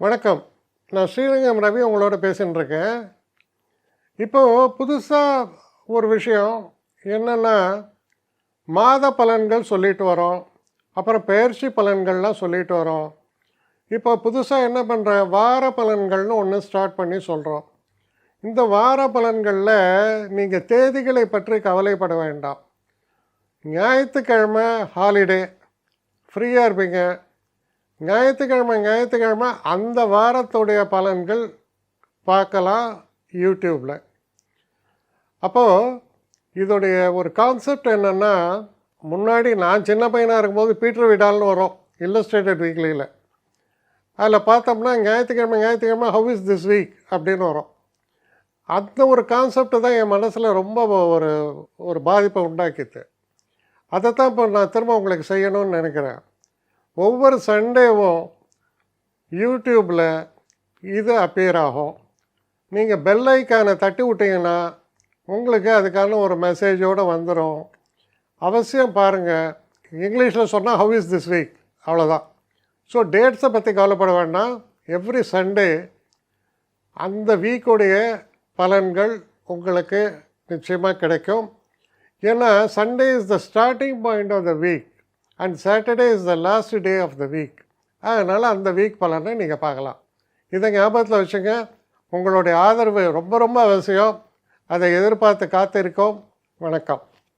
வணக்கம். நான் ஸ்ரீரங்கம் ரவி உங்களோட பேசின்னு இருக்கேன் இப்போது புதுசாக ஒரு விஷயம் என்னென்னா மாத பலன்கள் சொல்லிட்டு வரோம். அப்புறம் பயிற்சி பலன்கள்லாம் சொல்லிட்டு வரோம். இப்போ புதுசாக என்ன பண்ணுற வார பலன்கள்னு ஒன்று ஸ்டார்ட் பண்ணி சொல்கிறோம் இந்த வார பலன்களில் நீங்கள் தேதிகளை பற்றி கவலைப்பட வேண்டாம். ஞாயிற்றுக்கிழமை ஹாலிடே. ஃப்ரீயாக இருப்பீங்க. ஞாயிற்றுக்கிழமை ஞாயிற்றுக்கிழமை அந்த வாரத்துடைய பலன்கள் பார்க்கலாம் யூடியூப்பில் அப்போது இதோடைய ஒரு கான்செப்ட் என்னென்னா முன்னாடி நான் சின்ன பையனாக இருக்கும்போது பீட்டர் விடால்னு வரும் இல்லஸ்ட்ரேட்டட் வீக்லியில் அதில் பார்த்தோம்னா ஞாயிற்றுக்கிழமை ஞாயிற்றுக்கிழமை ஹவ் இஸ் திஸ் வீக் அப்படின்னு வரும். அந்த ஒரு கான்செப்ட் தான் என் மனசில் ரொம்ப ஒரு ஒரு பாதிப்பை உண்டாக்கிது அதை தான் இப்போ நான் திரும்ப உங்களுக்கு செய்யணும்னு நினைக்கிறேன். ஒவ்வொரு சண்டேவும் யூடியூப்பில் இது அப்பியர் ஆகும். நீங்கள் பெல் ஐக்கானை தட்டி விட்டிங்கன்னா உங்களுக்கு அதுக்கான ஒரு மெசேஜோடு வந்துடும் அவசியம் பாருங்கள் இங்கிலீஷில் சொன்னால் ஹவ் இஸ் திஸ் வீக் அவ்வளோதான் ஸோ டேட்ஸை பற்றி கவலைப்பட வேண்டாம். எவ்ரி சண்டே அந்த வீக்குடைய பலன்கள் உங்களுக்கு நிச்சயமாக கிடைக்கும். ஏன்னா Sunday is the starting point of the week and Saturday is the last day of the week அதனால் அந்த வீக் பலனை நீங்கள் பார்க்கலாம். இதை ஞாபகத்தில் வச்சுங்க. உங்களுடைய ஆதரவு ரொம்ப ரொம்ப அவசியம். அதை எதிர்பார்த்து காத்திருக்கோம். வணக்கம்.